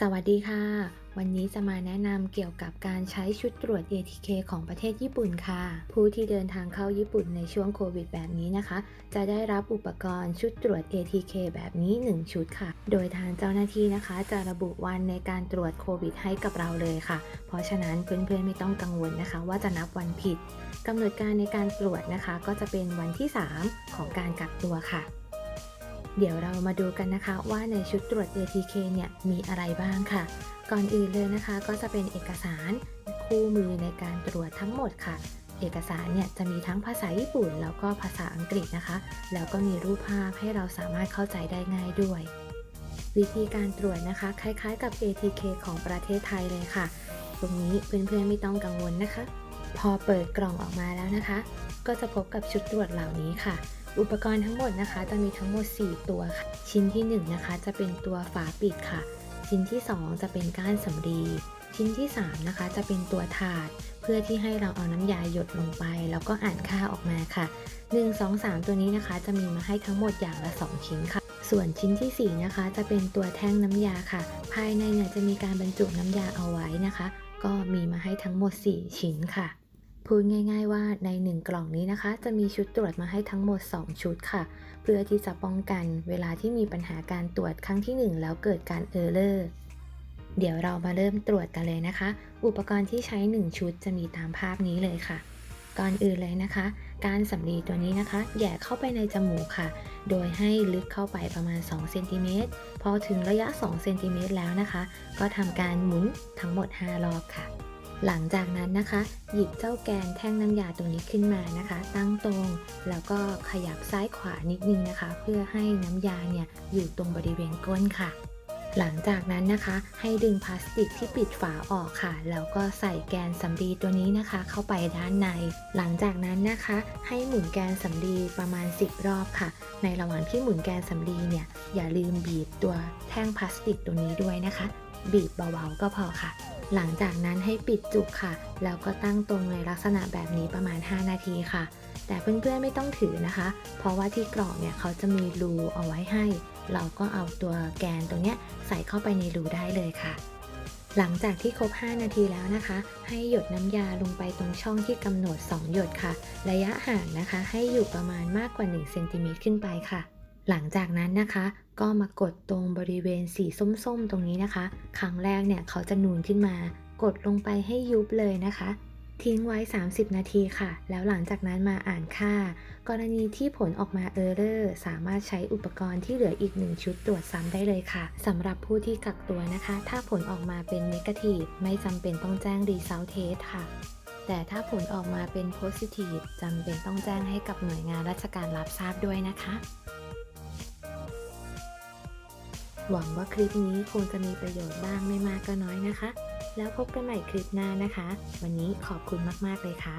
สวัสดีค่ะ วันนี้จะมาแนะนำเกี่ยวกับการใช้ชุดตรวจ ATK ของประเทศญี่ปุ่นค่ะ ผู้ที่เดินทางเข้าญี่ปุ่นในช่วงโควิดแบบนี้นะคะ จะได้รับอุปกรณ์ชุดตรวจ ATK แบบนี้ 1 ชุดค่ะ โดยทางเจ้าหน้าที่นะคะ จะระบุวันในการตรวจโควิดให้กับเราเลยค่ะ เพราะฉะนั้นเพื่อนๆไม่ต้องกังวลนะคะ ว่าจะนับวันผิดกำหนดการในการตรวจนะคะ ก็จะเป็นวันที่ 3 ของการกักตัวค่ะ เดี๋ยวเรามาดูกันนะคะว่าในชุดตรวจ ATK เนี่ยมีอะไรบ้างค่ะ ก่อนอื่นเลยนะคะก็จะเป็นเอกสารคู่มือในการตรวจทั้งหมดค่ะ เอกสารเนี่ยจะมีทั้งภาษาญี่ปุ่น แล้วก็ภาษาอังกฤษนะคะ แล้วก็มีรูปภาพให้เราสามารถเข้าใจได้ง่ายด้วย วิธีการตรวจนะคะ คล้ายๆ กับ ATK ของประเทศไทยเลยค่ะ ตรงนี้เพื่อนๆไม่ต้องกังวลนะคะ พอเปิดกล่องออกมาแล้วนะคะ ก็จะพบกับชุดตรวจเหล่านี้ค่ะ อุปกรณ์ทั้งหมดนะคะ จะมีทั้งหมด 4 ตัวค่ะ ชิ้นที่1นะคะ จะเป็นตัวฝาปิดค่ะ ชิ้นที่ 2 จะเป็นก้านสำลีชิ้นที่ 3 นะคะ จะเป็นตัวถาด เพื่อที่ให้เราเอาน้ำยาหยดลงไป แล้วก็อ่านค่าออกมาค่ะ 1 2 3 ตัวนี้นะคะ จะมีมาให้ทั้งหมดอย่างละ 2 ชิ้นค่ะ ส่วนชิ้นที่ 4 นะคะ จะเป็นตัวแท่งน้ำยาค่ะ ภายในเนี่ยจะมีการบรรจุน้ำยาเอาไว้นะคะ ก็มีมาให้ทั้งหมด 4 ชิ้นค่ะ พูดง่ายๆว่าใน 1 กล่องนี้นะคะ จะมีชุดตรวจมาให้ทั้งหมด 2 ชุดค่ะ เพื่อที่จะป้องกันเวลาที่มีปัญหาการตรวจครั้งที่ 1 แล้วเกิดการเออร์เลอร์เดี๋ยวเรามาเริ่มตรวจกันเลยนะคะ อุปกรณ์ที่ใช้ 1 ชุดจะมีตามภาพนี้เลยค่ะ ก่อนอื่นเลยนะคะ การสำลีตัวนี้นะคะ แย่เข้าไปในจมูกค่ะ โดยให้ลึกเข้าไปประมาณ2เซนติเมตรพอถึงระยะ2เซนติเมตรแล้วนะคะ ก็ทำการหมุนทั้งหมด 5 รอบค่ะ หลังจากนั้นนะคะ หยิบเจ้าแกนแท่งน้ำยาตัวนี้ขึ้นมานะคะ ตั้งตรงแล้วก็ขยับซ้ายขวานิดนึงนะคะ เพื่อให้น้ำยาเนี่ยอยู่ตรงบริเวณก้นค่ะ หลังจากนั้นนะคะ ให้ดึงพลาสติกที่ปิดฝาออกค่ะ แล้วก็ใส่แกนสำลีตัวนี้นะคะ เข้าไปด้านใน หลังจากนั้นนะคะ ให้หมุนแกนสำลีประมาณ 10 รอบค่ะ ในระหว่างที่หมุนแกนสำลีเนี่ยอย่าลืมบีบตัวแท่งพลาสติกตัวนี้ด้วยนะคะ บีบเบาๆก็พอค่ะ หลังจากนั้นให้ปิดจุกค่ะ แล้วก็ตั้งตรงในลักษณะแบบนี้ประมาณ 5 นาทีค่ะ แต่เพื่อนๆไม่ต้องถือนะคะ เพราะว่าที่กล่องเนี่ยเขาจะมีรูเอาไว้ให้ เราก็เอาตัวแกนตรงเนี้ยใส่เข้าไปในรูได้เลยค่ะ หลังจากที่ครบ 5 นาทีแล้วนะคะ ให้หยดน้ำยาลงไปตรงช่องที่กำหนด 2 หยดค่ะ ระยะห่างนะคะ ให้อยู่ประมาณมากกว่า1เซนติเมตรขึ้นไปค่ะ หลังจากนั้นนะคะก็มากดตรงบริเวณสีส้มๆ ตรงนี้นะคะ ครั้งแรกเนี่ยเขาจะนูนขึ้นมา กดลงไปให้ยุบเลยนะคะ ทิ้งไว้ 30 นาทีค่ะ แล้วหลังจากนั้นมาอ่านค่า กรณีที่ผลออกมาเออร์เรอร์สามารถใช้อุปกรณ์ที่เหลืออีก 1 ชุดตรวจซ้ำได้เลยค่ะสำหรับผู้ที่กักตัวนะคะ ถ้าผลออกมาเป็นนกาทีฟไม่จำเป็นต้องแจ้งรีเซลเทสค่ะแต่ถ้าผลออกมาเป็นโพซิทีฟจำเป็นต้องแจ้งให้กับหน่วยงานราชการรับทราบด้วยนะคะ หวังว่าคลิปนี้คงจะมีประโยชน์บ้างไม่มากก็น้อยนะคะ แล้วพบกันใหม่คลิปหน้านะคะ วันนี้ขอบคุณมาก ๆ เลยค่ะ